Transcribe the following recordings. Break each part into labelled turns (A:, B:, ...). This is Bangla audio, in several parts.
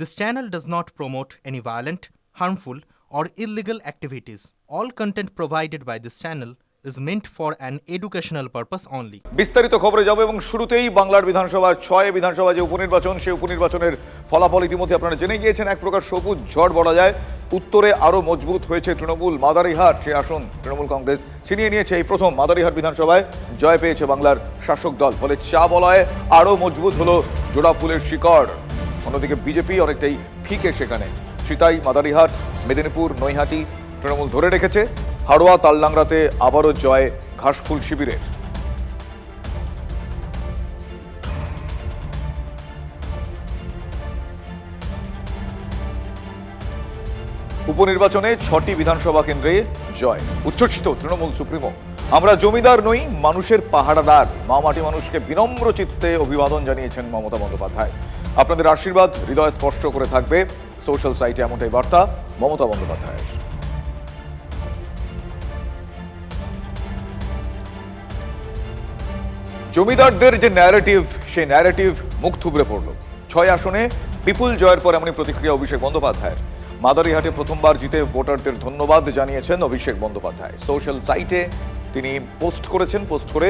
A: This channel does not promote any violent, harmful, or illegal activities. All content provided by this channel is meant for an educational purpose only.
B: বিস্তারিত খবরে যাব এবং শুরুতেই বাংলার বিধানসভার ছয় বিধানসভা যে উপনির্বাচন সেই উপনির্বাচনের ফলাফল ইতিমধ্যে আপনারা জেনে গিয়েছেন। এক প্রকার সবুজ ঝড় বলা যায়। উত্তরে আরও মজবুত হয়েছে তৃণমূল মাদারিহাট। সে আসন তৃণমূল কংগ্রেস ছিনিয়ে নিয়েছে এই প্রথম মাদারিহাট বিধানসভায়। জয় পেয়েছে বাংলার শাসক দল ফলে চা বলয়ে আরও মজবুত হলো জোড়াফুলের শিকড়। অন্যদিকে বিজেপি অনেকটাই ফিকে সেখানে। সিতাই, মাদারিহাট, মেদিনীপুর, নৈহাটি তৃণমূল ধরে রেখেছে। হাড়োয়া, তালডাংরাতে আবারও জয় ঘাসফুল শিবিরের। উপনির্বাচনে ছটি বিধানসভা কেন্দ্রে জয়, উচ্ছ্বসিত তৃণমূল সুপ্রিমো। আমরা জমিদার নই, মানুষের পাহাড়াদার মা মাটি মানুষকে বিনম্র চিত্তে অভিবাদন জানিয়েছেন মমতা বন্দ্যোপাধ্যায়। আপনাদের আশীর্বাদ, হৃদয় স্পর্শ করে থাকবে সোশ্যাল সাইটে এমনটাই বার্তা, মমতা বন্দ্যোপাধ্যায়ের। জমিদারদের যে ন্যারেটিভ সেই ন্যারেটিভ মুখ থুবড়ে পড়ল। ছয় আসনে বিপুল জয়ের পর এমনই প্রতিক্রিয়া অভিষেক বন্দ্যোপাধ্যায়ের। মাদারিহাটে প্রথমবার জিতে ভোটারদের ধন্যবাদ জানিয়েছেন অভিষেক বন্দ্যোপাধ্যায়। সোশ্যাল সাইটে তিনি পোস্ট করেছেন, পোস্ট করে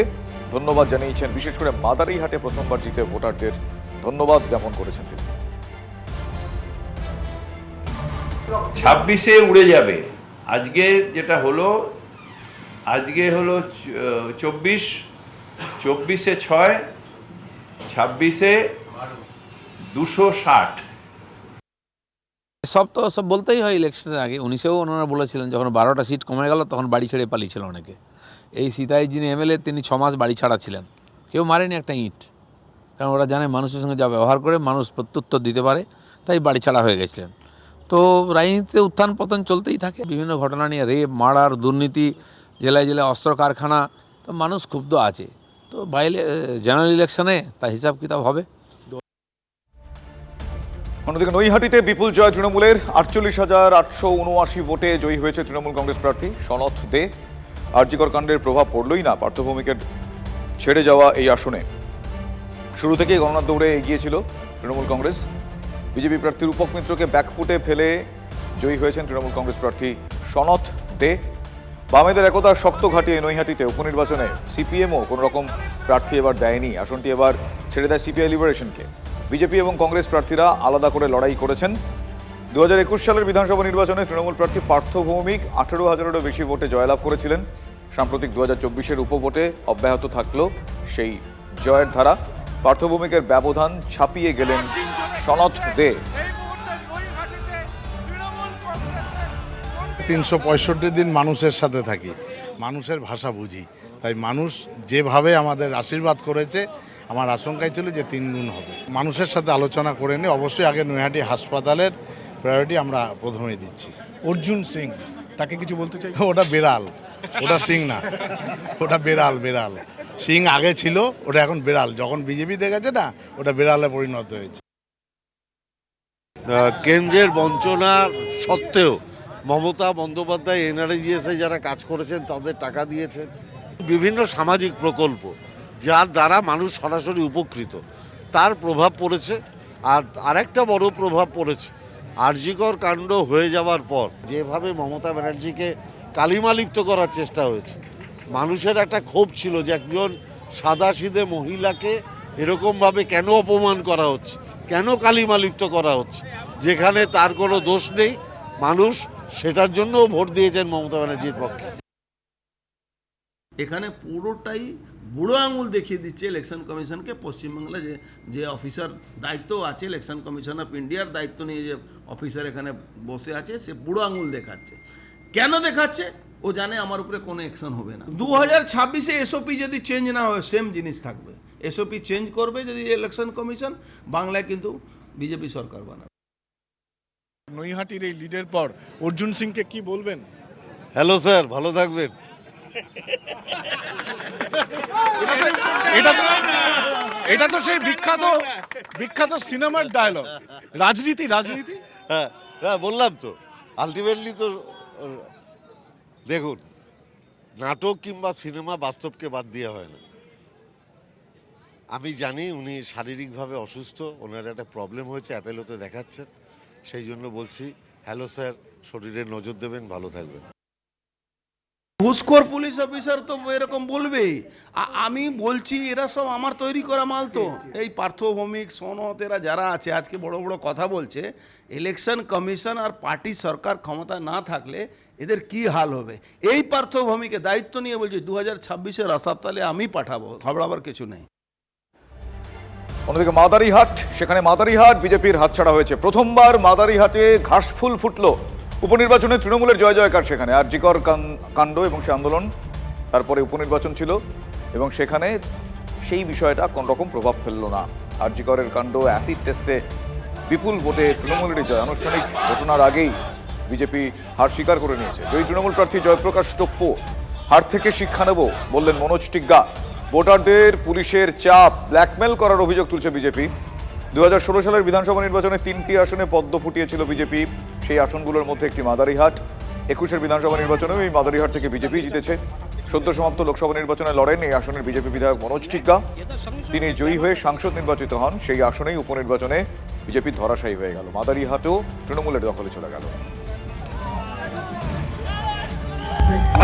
B: ধন্যবাদ জানিয়েছেন। বিশেষ করে মাদারিহাটে প্রথমবার জিতে ভোটারদের ধন্যবাদ জ্ঞাপন করেছেন তিনি।
C: ছাব্বিশে উড়ে যাবে। আজকে যেটা হলো আজকে হলো চব্বিশ চব্বিশে ছয় ছাব্বিশে দুশো ষাট।
D: সব তো সব বলতেই হয় ইলেকশনের আগে। উনিশেও ওনারা বলেছিলেন যখন বারোটা সিট কমে গেল তখন বাড়ি ছেড়ে পালিয়েছিল অনেকে। এই সীতাই যিনি এমএলএ তিনি ছ মাস বাড়ি ছাড়া ছিলেন। কেউ মারেনি একটা ইট। কারণ ওরা জানে মানুষের সঙ্গে যা ব্যবহার করে মানুষ প্রত্যুত্তর দিতে পারে, তাই বাড়ি ছাড়া হয়ে গেছিলেন। তো রাজনীতিতে উত্থান পতন চলতেই থাকে। বিভিন্ন ঘটনা নিয়ে রেপ, মার্ডার, দুর্নীতি, জেলায় জেলায় অস্ত্র কারখানা, তো মানুষ ক্ষুব্ধ আছে। তো বাইরে জেনারেল ইলেকশনে তার হিসাব কিতাব হবে।
B: অন্যদিকে নৈহাটিতে বিপুল জয় তৃণমূলের আটচল্লিশ হাজার আটশো উনআশি ভোটে জয়ী হয়েছে তৃণমূল কংগ্রেস প্রার্থী সনথ দে। আরজিকর কাণ্ডের প্রভাব পড়লই না পার্থভূমিকে ছেড়ে যাওয়া এই আসনে। শুরু থেকেই গণনার দৌড়ে এগিয়েছিল তৃণমূল কংগ্রেস। বিজেপি প্রার্থী রূপক মিত্রকে ব্যাকফুটে ফেলে জয়ী হয়েছেন তৃণমূল কংগ্রেস প্রার্থী সনথ দে। বামেদের একতা শক্ত ঘাটিয়ে নৈহাটিতে উপনির্বাচনে সিপিএমও কোনো রকম প্রার্থী এবার দেয়নি। আসনটি এবার ছেড়ে দেয় সিপিআই লিবারেশনকে। বিজেপি এবং কংগ্রেস প্রার্থীরা আলাদা করে লড়াই করেছেন। দু হাজার একুশ সালের বিধানসভা নির্বাচনে তৃণমূল প্রার্থী পার্থ ভৌমিক আঠেরো হাজারেরও বেশি ভোটে জয়লাভ করেছিলেন। সাম্প্রতিক দু হাজার চব্বিশের উপভোটে অব্যাহত থাকল সেই জয়ের ধারা। পার্থ ভৌমিকের ব্যবধান ছাপিয়ে গেলেন সনথ দে।
E: তিনশো পঁয়ষট্টি দিন মানুষের সাথে থাকি মানুষের ভাষা বুঝি। তাই মানুষ যেভাবে আমাদের আশীর্বাদ করেছে আমার আশঙ্কাই ছিল যে তিন গুণ হবে। মানুষের সাথে আলোচনা করে নিই অবশ্যই আগে নৈহাটি হাসপাতালের প্রায়োরিটি আমরা প্রথমেই দিচ্ছি।
F: অর্জুন সিং তাকে কিছু বলতে চাই?
E: ওটা বেড়াল। ওটা সিং না। ওটা বেড়াল বেড়াল। সিং আগে ছিল, ওটা এখন বেড়াল। যখন বিজেপি দেখেছে না, ওটা বেড়ালে পরিণত হয়েছে।
G: কেন্দ্রের বঞ্চনার সত্ত্বেও মমতা বন্দ্যোপাধ্যায়, এনআরজিএসে যারা কাজ করেছেন, তাদের টাকা দিয়েছেন। বিভিন্ন সামাজিক প্রকল্প, যার দ্বারা মানুষ সরাসরি উপকৃত। তার প্রভাব পড়েছে, আর আরেকটা বড় প্রভাব পড়েছে। আরজিকর কাণ্ড হয়ে যাওয়ার পর, যেভাবে মমতা ব্যানার্জিকে কালিমালিপ্ত করার চেষ্টা হয়েছে। মানুষের একটা ক্ষোভ ছিল যে একজন সাদাসিধে মহিলাকে এরকমভাবে কেন অপমান করা হচ্ছে? কেন কালিমালিপ্ত করা হচ্ছে? যেখানে তার কোনো দোষ নেই। মানুষ সেটার জন্যও ভোট দিয়েছেন মমতা ব্যানার্জির পক্ষে।
H: এখানে পুরোটাই বুড়ো আঙুল দেখিয়ে দিচ্ছে ইলেকশন কমিশনকে। পশ্চিমবাংলা যে যে অফিসার দায়িত্ব আছে, ইলেকশন কমিশন অফ ইন্ডিয়ার দায়িত্ব নিয়ে যে অফিসার এখানে বসে আছে, সে বুড়ো আঙুল দেখাচ্ছে। কেন দেখাচ্ছে? ও জানে আমার উপরে কোনো অ্যাকশন হবে না। দু হাজার ছাব্বিশে এসওপি যদি চেঞ্জ না হয় সেম জিনিস থাকবে। এসওপি চেঞ্জ করবে যদি ইলেকশন কমিশন বাংলায় কিন্তু বিজেপি সরকার বানাবে।
F: নৈহাটির এই লিডের পর অর্জুন সিংকে কি বলবেন?
G: হ্যালো স্যার ভালো থাকবেন।
F: এটা তো এটা তো সেই বিখ্যাত বিখ্যাত সিনেমার ডায়লগ রাজনীতি রাজনীতি?
G: হ্যাঁ হ্যাঁ বললাম তো। আলটিমেটলি তো দেখুন, নাটক কিংবা সিনেমা বাস্তবকে বাদ দিয়ে হয় না। আমি জানি উনি শারীরিকভাবে অসুস্থ, ওনার একটা প্রবলেম হয়েছে, অ্যাপেলোতে দেখাচ্ছেন। সেই জন্য বলছি, হ্যালো স্যার, শরীরে নজর দেবেন, ভালো থাকবেন।
H: ঘুষখোর পুলিশ অফিসার তো এরকম বলবেই আমি বলছি এরা সব আমার তৈরি করা মাল তো। এই পার্থভৌমিক সনদ এরা যারা আছে আজকে বড় বড় কথা বলছে ইলেকশন কমিশন আর পার্টি সরকার ক্ষমতা না থাকলে এদের কি হাল হবে? এই পার্থভূমিকে দায়িত্ব নিয়ে বলছি দু হাজার ছাব্বিশের আসাতালে আমি পাঠাবো ঘবড়াবার কিছু নেই।
B: অন্যদিকে মাদারিহাট সেখানে মাদারিহাট বিজেপির হাতছাড়া হয়েছে। প্রথমবার মাদারিহাটে ঘাসফুল ফুটলো। উপনির্বাচনে তৃণমূলের জয় জয়কার সেখানে। আরজিকর কান- কাণ্ড এবং সে আন্দোলন তারপরে উপনির্বাচন ছিল এবং সেখানে সেই বিষয়টা কোন রকম প্রভাব ফেলল না। আরজিকরের কাণ্ড, অ্যাসিড টেস্টে বিপুল ভোটে তৃণমূলেরই জয়। আনুষ্ঠানিক ঘটনার আগেই বিজেপি হার স্বীকার করে নিয়েছে। জয়ী তৃণমূল প্রার্থী জয়প্রকাশ টোপ্প, হার থেকে শিক্ষা নেব বললেন মনোজ টিগ্গা। ভোটারদের পুলিশের চাপ, ব্ল্যাকমেল করার অভিযোগ তুলছে বিজেপি। দুই হাজার ষোলো সালের বিধানসভা নির্বাচনে তিনটি আসনে পদ্ম ফুটিয়েছিল বিজেপি। সেই আসনগুলোর মধ্যে একটি মাদারিহাট। একুশের বিধানসভা নির্বাচনেও এই মাদারিহাট থেকে বিজেপি জিতেছে। সদ্য সমাপ্ত লোকসভা নির্বাচনে লড়েন এই আসনের বিজেপি বিধায়ক মনোজ টিগ্গা। তিনি জয়ী হয়ে সাংসদ নির্বাচিত হন। সেই আসনেই উপনির্বাচনে বিজেপি ধরাশায়ী হয়ে গেল। মাদারিহাটও তৃণমূলের দখলে চলে গেল।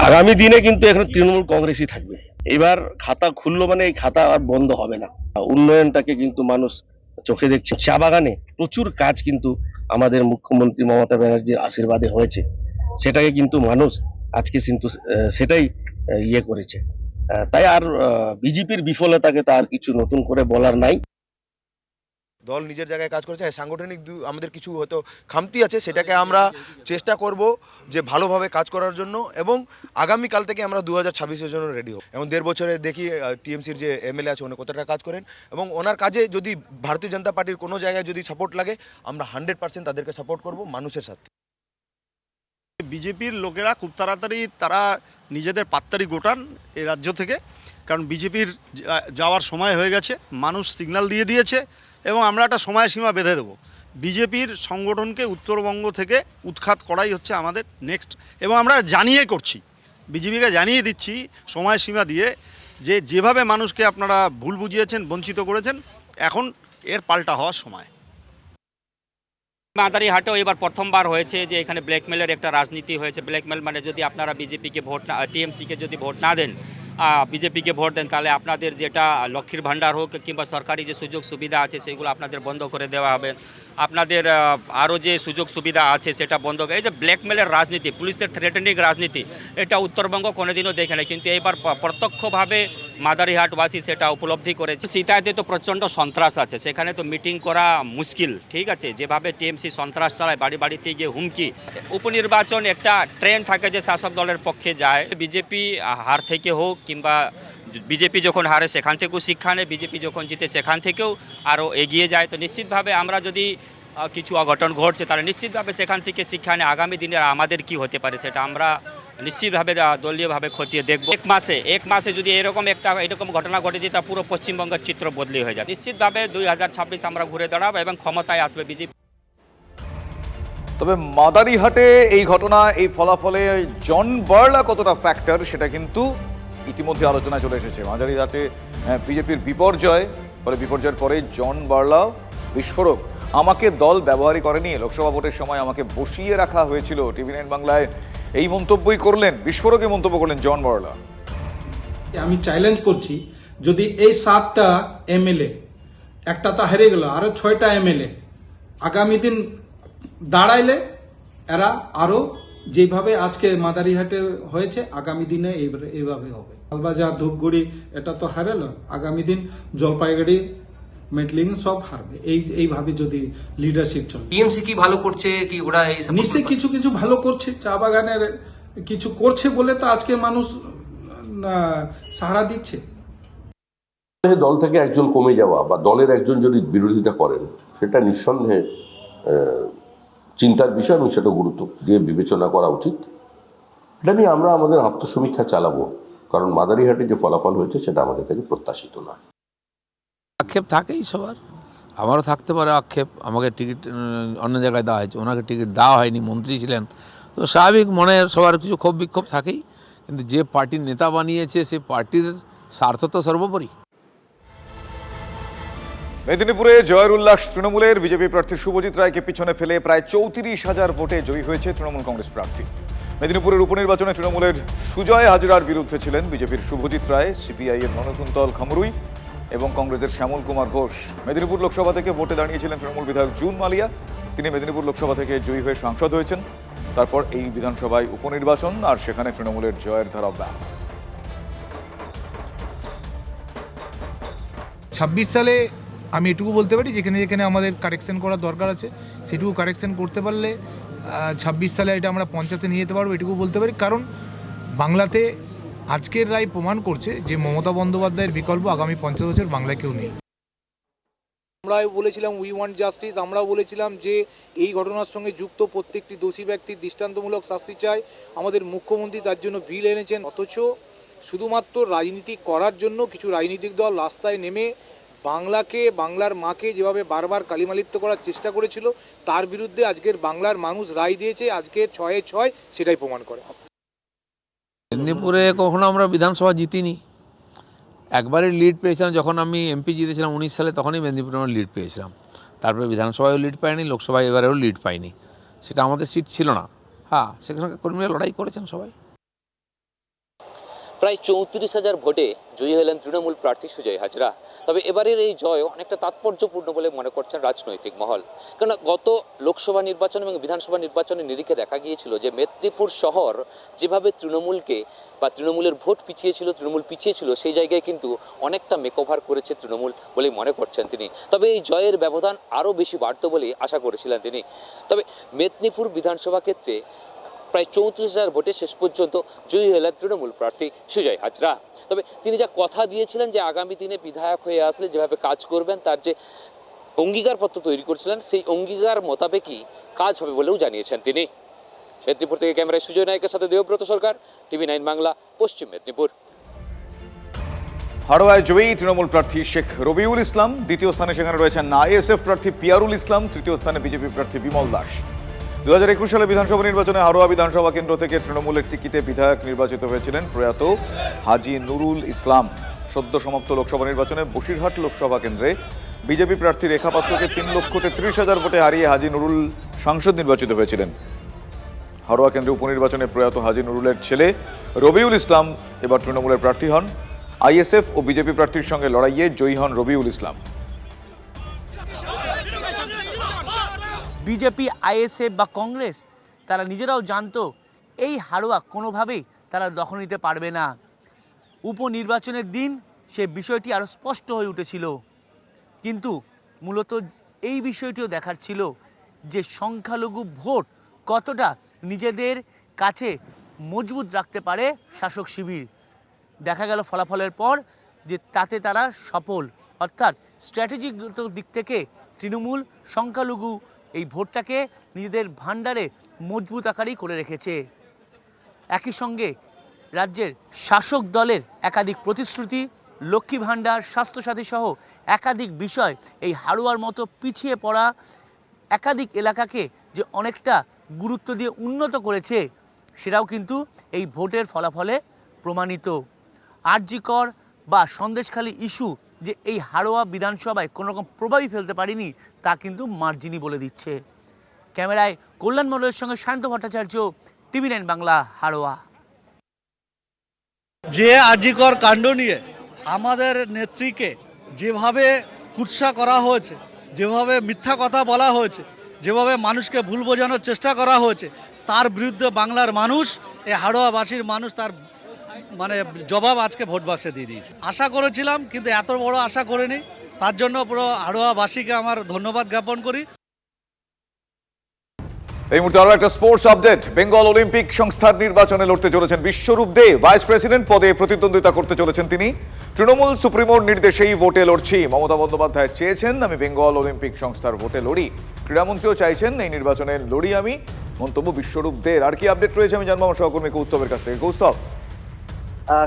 I: আগামী দিনে কিন্তু এখানে তৃণমূল কংগ্রেসই থাকবে। এবার খাতা খুললো মানে এই খাতা আর বন্ধ হবে না। উন্নয়নটাকে কিন্তু মানুষ চোখে দেখছে। চা বাগানে প্রচুর কাজ কিন্তু আমাদের মুখ্যমন্ত্রী মমতা ব্যানার্জির আশীর্বাদে হয়েছে। সেটাকে কিন্তু মানুষ আজকে কিন্তু সেটাই ইয়ে করেছে। তাই আর বিজেপির বিফলতাকে তার কিছু নতুন করে বলার নাই।
J: দল নিজের জায়গায় কাজ করেছে। হ্যাঁ, সাংগঠনিক আমাদের কিছু হয়তো খামতি আছে সেটাকে আমরা চেষ্টা করব যে ভালোভাবে কাজ করার জন্য এবং আগামীকাল থেকে আমরা দু হাজার ছাব্বিশের জন্য রেডি হব। এবং দেড় বছরে দেখি টিএমসির যে এমএলএ আছে উনি কতটা কাজ করেন এবং ওনার কাজে যদি ভারতীয় জনতা পার্টির কোনো জায়গায় যদি সাপোর্ট লাগে আমরা হান্ড্রেড পার্সেন্ট তাদেরকে সাপোর্ট করব মানুষের সাথে।
F: বিজেপির লোকেরা খুব তাড়াতাড়ি তারা নিজেদের পাত্তারি গোটান এই রাজ্য থেকে। কারণ বিজেপির যাওয়ার সময় হয়ে গেছে মানুষ সিগন্যাল দিয়ে দিয়েছে। এবং আমরা একটা সময়সীমা বেঁধে দেবো। বিজেপির সংগঠনকে উত্তরবঙ্গ থেকে উৎখাত করাই হচ্ছে আমাদের নেক্সট। এবং আমরা জানিয়ে করছি, বিজেপিকে জানিয়ে দিচ্ছি সময়সীমা দিয়ে যে যেভাবে মানুষকে আপনারা ভুল বুঝিয়েছেন, বঞ্চিত করেছেন, এখন এর পাল্টা হওয়ার সময়।
K: মাদারিহাটেও এবার প্রথমবার হয়েছে যে এখানে ব্ল্যাকমেলের একটা রাজনীতি হয়েছে। ব্ল্যাকমেল মানে যদি আপনারা বিজেপিকে ভোট না, টিএমসিকে যদি ভোট না দেন বিজেপিকে ভোট দেন, তাহলে আপনাদের যেটা লক্ষ্মীর ভাণ্ডার হোক কিংবা সরকারি যে সুযোগ সুবিধা আছে, সেগুলো আপনাদের বন্ধ করে দেওয়া হবে। আপনাদের আরও যে সুযোগ সুবিধা আছে সেটা বন্ধ এই যে ব্ল্যাকমেলের রাজনীতি, পুলিশের থ্রেটেনিং রাজনীতি, এটা উত্তরবঙ্গ কোনোদিনও দেখে না কিন্তু এবার প- প্রত্যক্ষভাবে মাদারিহাটবাসী সেটা উপলব্ধি করেছে। সীতাতে তো প্রচণ্ড সন্ত্রাস আছে, সেখানে তো মিটিং করা মুশকিল, ঠিক আছে? যেভাবে টিএমসি সন্ত্রাস চালায়, বাড়ি বাড়িতে গিয়ে হুমকি। উপনির্বাচন একটা ট্রেন্ড থাকে যে শাসক দলের পক্ষে যায়। বিজেপি হার থেকে হোক কিংবা বিজেপি যখন হারে সেখান থেকেও শিক্ষা নেয়, বিজেপি যখন জিতে সেখান থেকেও আরও এগিয়ে যায়। তো নিশ্চিতভাবে আমরা যদি কিছু অঘটন ঘটছে, তাহলে নিশ্চিতভাবে সেখান থেকে শিক্ষা নিয়ে। আগামী দিনে আমাদের কি হতে পারে সেটা আমরা নিশ্চিতভাবে দলীয়ভাবে খতিয়ে দেখব। এক মাসে এক মাসে যদি এরকম একটা, এরকম ঘটনা ঘটে যে তা পুরো পশ্চিমবঙ্গের চিত্র বদলি হয়ে যায়। নিশ্চিতভাবে দুই হাজার ছাব্বিশ আমরা ঘুরে দাঁড়াবো এবং ক্ষমতায় আসবে বিজেপি।
B: তবে মাদারিহাটে এই ঘটনা, এই ফলাফলে জন বার্লা কতটা ফ্যাক্টর সেটা কিন্তু ইতিমধ্যে আলোচনায় চলে এসেছে। মাদারিহাটে বিজেপির বিপর্যয়, ফলে বিপর্যয়ের পরে জন বার্লাও বিস্ফোরক। আমাকে দল ব্যবহারই করেনি, লোকসভা ভোটের সময় আমাকে বসিয়ে রাখা হয়েছিল। টিভি নাইন বাংলায় এই মন্তব্যই করলেন, বিস্ফোরকে মন্তব্য করলেন জন বার্লা।
L: আমি চ্যালেঞ্জ করছি, যদি এই সাতটা এমএলএ, একটা তো হেরে গেল, আরও ছয়টা এমএলএ, আগামী দিন দাঁড়াইলে এরা আরও যেভাবে আজকে মাদারিহাটে হয়েছে আগামী দিনে এইভাবে- হবে। আলবাজার ধূপগুড়ি এটা তো হারালো। আগামী দিন জলপাইগুড়ি মেটলিং সব হারবে। এই এইভাবে যদি লিডারশিপ চলে।
K: টিএমসি কি ভালো করছে কি ওরা এই
L: নিশ্চয়ই কিছু কিছু ভালো করছে। চা বাগানের কিছু করছে বলে তো আজকে মানুষ সাহারা দিচ্ছে।
I: দল থেকে একজন কমে যাওয়া বা দলের একজন যদি বিরোধিতা করেন সেটা নিঃসন্দেহে চিন্তার বিষয় এবং সেটা গুরুত্ব দিয়ে বিবেচনা করা উচিত। এটা নিয়ে আমরা আমাদের আত্মসমীক্ষা চালাবো, কারণ মাদারিহাটে যে ফলাফল হয়েছে সেটা আমাদের কাছে প্রত্যাশিত না
D: আক্ষেপ থাকেই সবার। আমারও থাকতে পারে আক্ষেপ। আমাকে টিকিট অন্য জায়গায় দেওয়া হয়েছে। ওনাকে টিকিট দেওয়া হয়নি, মন্ত্রী ছিলেন। তো স্বাভাবিক মনে সবার কিছু ক্ষোভ বিক্ষোভ থাকেই। কিন্তু যে পার্টির নেতা বানিয়েছে সেই পার্টির স্বার্থ তো সর্বোপরি।
B: মেদিনীপুরে জয়ের উল্লাস তৃণমূলের। বিজেপি প্রার্থী শুভজিৎ রায়কে পিছনে ফেলে প্রায় চৌত্রিশ হাজার ভোটে জয়ী হয়েছে তৃণমূল কংগ্রেস প্রার্থী। মেদিনীপুরের উপনির্বাচনে তৃণমূলের সুজয় হাজরার বিরুদ্ধে ছিলেন বিজেপির শুভজিৎ রায় সিপিআই এর মনকুন্তল খামরুই এবং কংগ্রেসের শ্যামল কুমার ঘোষ। মেদিনীপুর লোকসভা থেকে ভোটে দাঁড়িয়েছিলেন তৃণমূল বিধায়ক জুন মালিয়া। তিনি মেদিনীপুর লোকসভা থেকে জয়ী হয়ে সাংসদ হয়েছেন। তারপর এই বিধানসভায় উপনির্বাচন আর সেখানে তৃণমূলের জয়ের ধারা অব্যাহত
M: ছাব্বিশ সালে আমি এটুকু বলতে পারি, যেখানে যেখানে আমাদের কারেকশন করার দরকার আছে, সেটুকু কারেকশন করতে পারলে ছাব্বিশ সালে এটা আমরা পঞ্চাশে নিয়ে যেতে পারব, এটুকু বলতে পারি। কারণ বাংলাতে আজকের রায় প্রমাণ করছে যে মমতা বন্দ্যোপাধ্যায়ের বিকল্প আগামী পঞ্চাশ বছর বাংলায় কেউ নেই।
N: আমরাও বলেছিলাম উই ওয়ান্ট জাস্টিস আমরাও বলেছিলাম যে এই ঘটনার সঙ্গে যুক্ত প্রত্যেকটি দোষী ব্যক্তির দৃষ্টান্তমূলক শাস্তি চাই। আমাদের মুখ্যমন্ত্রী তার জন্য বিল এনেছেন, অথচ শুধুমাত্র রাজনীতি করার জন্য কিছু রাজনৈতিক দল রাস্তায় নেমে বাংলাকে, বাংলার মাকে যেভাবে বারবার কালিমালিপ্ত করার চেষ্টা করেছিল, তার বিরুদ্ধে আজকের বাংলার মানুষ রায় দিয়েছে আজকের ছয়ে ছয় সেটাই প্রমাণ করে।
D: মেদিনীপুরে কখনো আমরা বিধানসভা জিতিনি। একবারই লিড পেয়েছিলাম, যখন আমি এমপি জিতেছিলাম উনিশ সালে, তখনই মেদিনীপুরে আমরা লিড পেয়েছিলাম। তারপরে বিধানসভায়ও লিড পাইনি, লোকসভায় এবারেও লিড পাইনি। সেটা আমাদের সিট ছিল না। হ্যাঁ সেখানে কর্মীরা লড়াই করেছেন সবাই।
O: প্রায় চৌত্রিশ হাজার ভোটে জয়ী হলেন তৃণমূল প্রার্থী সুজয় হাজরা। তবে এবারের এই জয় অনেকটা তাৎপর্যপূর্ণ বলে মনে করছেন রাজনৈতিক মহল। কেননা গত লোকসভা নির্বাচন এবং বিধানসভা নির্বাচনের নিরিখে দেখা গিয়েছিল যে মেদিনীপুর শহর যেভাবে তৃণমূলকে বা তৃণমূলের ভোট পিছিয়েছিল, তৃণমূল পিছিয়েছিল, সেই জায়গায় কিন্তু অনেকটা মেকওভার করেছে তৃণমূল বলেই মনে করছেন তিনি। তবে এই জয়ের ব্যবধান আরও বেশি বাড়ত বলে আশা করেছিলেন তিনি। তবে মেদিনীপুর বিধানসভা ক্ষেত্রে প্রায় চৌত্রিশ হাজার ভোটে শেষ পর্যন্ত জয়ী হলেন তৃণমূল প্রার্থী সুজয় হাজরা। তবে তিনি যা কথা দিয়েছিলেন যে আগামী দিনে বিধায়ক হয়ে আসলে যেভাবে কাজ করবেন, তার যে অঙ্গীকারপত্র তৈরি করছিলেন, সেই অঙ্গীকার মোতাবেকই কাজ হবে বলেও জানিয়েছেন তিনি। মেদিনীপুর থেকে ক্যামেরায় সুজয় নায়কের সাথে দেবব্রত সরকার, টিভি নাইন বাংলা, পশ্চিম মেদিনীপুর।
B: হাড়োয়ায় জয়ী তৃণমূল প্রার্থী শেখ রবিউল ইসলাম, দ্বিতীয় স্থানে সেখানে রয়েছেন আইএসএফ প্রার্থী পিয়ারুল ইসলাম, তৃতীয় স্থানে বিজেপি প্রার্থী বিমল দাস। দু হাজার একুশ সালে বিধানসভা নির্বাচনে হাড়োয়া বিধানসভা কেন্দ্র থেকে তৃণমূলের টিকিটে বিধায়ক নির্বাচিত হয়েছিলেন প্রয়াত হাজি নুরুল ইসলাম। সদ্য সমাপ্ত লোকসভা নির্বাচনে বসিরহাট লোকসভা কেন্দ্রে বিজেপি প্রার্থী রেখা পাত্রকে তিন লক্ষ তেত্রিশ হাজার ভোটে হারিয়ে হাজি নুরুল সাংসদ নির্বাচিত হয়েছিলেন। হাড়োয়া কেন্দ্রে উপনির্বাচনে প্রয়াত হাজি নুরুলের ছেলে রবিউল ইসলাম এবার তৃণমূলের প্রার্থী হন। আইএসএফ ও বিজেপি প্রার্থীর সঙ্গে লড়াইয়ে জয়ী হন রবিউল ইসলাম।
P: বিজেপি, আইএসএফ বা কংগ্রেস, তারা নিজেরাও জানতো এই হাড়োয়া কোনোভাবেই তারা দখল নিতে পারবে না। উপনির্বাচনের দিন সে বিষয়টি আরও স্পষ্ট হয়ে উঠেছিল। কিন্তু মূলত এই বিষয়টিও দেখার ছিল যে সংখ্যালঘু ভোট কতটা নিজেদের কাছে মজবুত রাখতে পারে শাসক শিবির। দেখা গেল ফলাফলের পর যে তাতে তারা সফল। অর্থাৎ স্ট্র্যাটেজিগত দিক থেকে তৃণমূল সংখ্যালঘু এই ভোটটাকে নিজেদের ভাণ্ডারে মজবুত আকারেই করে রেখেছে। একই সঙ্গে রাজ্যের শাসক দলের একাধিক প্রতিশ্রুতি, লক্ষ্মী ভাণ্ডার, স্বাস্থ্যসাথী সহ একাধিক বিষয় এই হাড়ুয়ার মতো পিছিয়ে পড়া একাধিক এলাকাকে যে অনেকটা গুরুত্ব দিয়ে উন্নত করেছে, সেটাও কিন্তু এই ভোটের ফলাফলে প্রমাণিত। আরজিকর বা সন্দেশখালী ইস্যু যে এই হাড়োয়া বিধানসভায় কোনো রকম প্রভাবই ফেলতে পারিনি, তা কিন্তু মার্জিনি বলে দিচ্ছে। ক্যামেরায় কল্যাণ মণ্ডলের সঙ্গে শান্ত ভট্টাচার্য, টিভি নাইন বাংলা, হাড়োয়া।
F: যে আজিকর কাণ্ড নিয়ে আমাদের নেত্রীকে যেভাবে কুৎসা করা হয়েছে, যেভাবে মিথ্যা কথা বলা হয়েছে, যেভাবে মানুষকে ভুল বোঝানোর চেষ্টা করা হয়েছে, তার বিরুদ্ধে বাংলার মানুষ, এই হাড়োয়াবাসীর মানুষ, তার মানে জবাব আজকে ভোট বাক্সে দিয়ে দিয়েছে। আশা করেছিলাম, কিন্তু এত বড় আশা করিনি। তার জন্য পুরো হাড়োয়াবাসীকে আমার ধন্যবাদ জ্ঞাপন করি।
B: এই মুহূর্তে আরও একটা স্পোর্টস আপডেট বেঙ্গল অলিম্পিক সংস্থার নির্বাচনে লড়তে চলেছেন বিশ্বরূপ দে। ভাইস প্রেসিডেন্ট পদে প্রতিদ্বন্দ্বিতা করতে চলেছেন তিনি। তৃণমূল সুপ্রিমোর নির্দেশেই ভোটে লড়ছি। মমতা বন্দ্যোপাধ্যায় চেয়েছেন, আমি বেঙ্গল অলিম্পিক সংস্থার ভোটে লড়ি। ক্রীড়ামন্ত্রীও চাইছেন, এই নির্বাচনে লড়ি আমি। মন্তব্য বিশ্বরূপ দের আর কি আপডেট রয়েছে আমি জানব আমার সহকর্মী কৌস্তবের কাছ থেকে। কৌস্তব।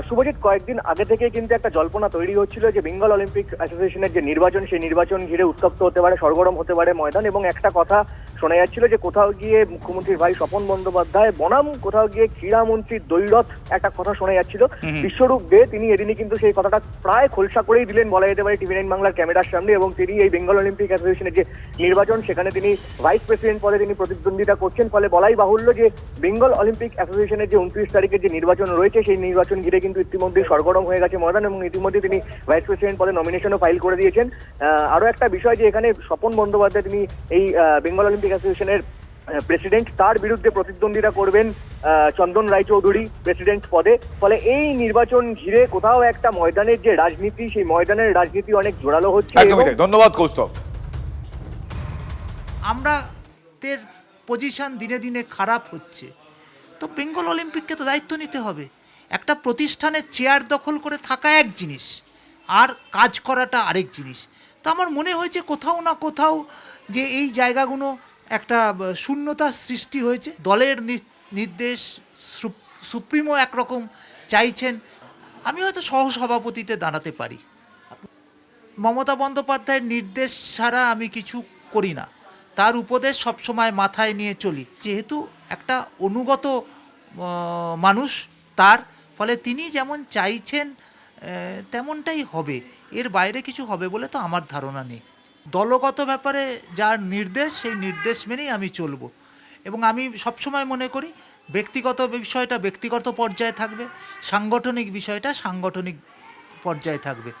Q: শুভজিৎ, কয়েকদিন আগে থেকে কিন্তু একটা জল্পনা তৈরি হচ্ছিল যে বেঙ্গল অলিম্পিক অ্যাসোসিয়েশনের যে নির্বাচন, সেই নির্বাচন ঘিরে উত্তপ্ত হতে পারে, সরগরম হতে পারে ময়দান। এবং একটা কথা শোনা যাচ্ছিল যে কোথাও গিয়ে মুখ্যমন্ত্রীর ভাই স্বপন বন্দ্যোপাধ্যায় বনাম কোথাও গিয়ে ক্রীড়ামন্ত্রী দৈরথ একটা কথা শোনা যাচ্ছিল। বিশ্বরূপ দে তিনি এদিনই কিন্তু সেই কথাটা প্রায় খোলসা করেই দিলেন বলা যেতে পারে টিভি নাইন বাংলার ক্যামেরার সামনে এবং তিনি এই বেঙ্গল অলিম্পিক অ্যাসোসিয়েশনের যে নির্বাচন সেখানে তিনি ভাইস প্রেসিডেন্ট পদে তিনি প্রতিদ্বন্দ্বিতা করছেন ফলে বলাই বাহুল্য যে বেঙ্গল অলিম্পিক অ্যাসোসিয়েশনের যে উনত্রিশ তারিখের যে নির্বাচন রয়েছে সেই নির্বাচন ঘিরে কিন্তু ইতিমধ্যে সরগরম হয়ে গেছে ময়দান এবং ইতিমধ্যে তিনি ভাইস প্রেসিডেন্ট পদে নমিনেশনও ফাইল করে দিয়েছেন। আহ, আরও একটা বিষয় যে এখানে স্বপন বন্দ্যোপাধ্যায় তিনি এই বেঙ্গল অলিম্পিক অ্যাসোসিয়েশনের প্রেসিডেন্ট তার বিরুদ্ধে প্রতিদ্বন্দ্বিতা করবেন চন্দন রায়চৌধুরী প্রেসিডেন্ট পদে। ফলে এই নির্বাচন ঘিরে কোথাও একটা ময়দানের যে রাজনীতি সেই ময়দানের রাজনীতি অনেক জোরালো হচ্ছে
B: ধন্যবাদ কৌস্তব।
R: আমরাদের পজিশন দিনে দিনে খারাপ হচ্ছে। তো বেঙ্গল অলিম্পিককে তো দায়িত্ব নিতে হবে। একটা প্রতিষ্ঠানের চেয়ার দখল করে থাকা এক জিনিস আর কাজ করাটা আরেক জিনিস। তো আমার মনে হয়েছে কোথাও না কোথাও যে এই জায়গাগুলো একটা আহ, শূন্যতার সৃষ্টি হয়েছে। দলের নির্দেশ সুপ- সুপ্রিমো একরকম চাইছেন। আমি হয়তো সহসভাপতিতে দাঁড়াতে পারি। মমতা বন্দ্যোপাধ্যায়ের নির্দেশ ছাড়া আমি কিছু করি না। তার উপদেশ সবসময় মাথায় নিয়ে চলি। যেহেতু একটা অনুগত মানুষ তার ফলে তিনি যেমন চাইছেন তেমনটাই হবে। এর বাইরে কিছু হবে বলে তো আমার ধারণা নেই। দলগত ব্যাপারে যার নির্দেশ, সেই নির্দেশ মেনেই আমি চলব। এবং আমি সবসময় মনে করি, ব্যক্তিগত বিষয়টা ব্যক্তিগত পর্যায়ে থাকবে, সাংগঠনিক বিষয়টা সাংগঠনিক পর্যায়ে থাকবে।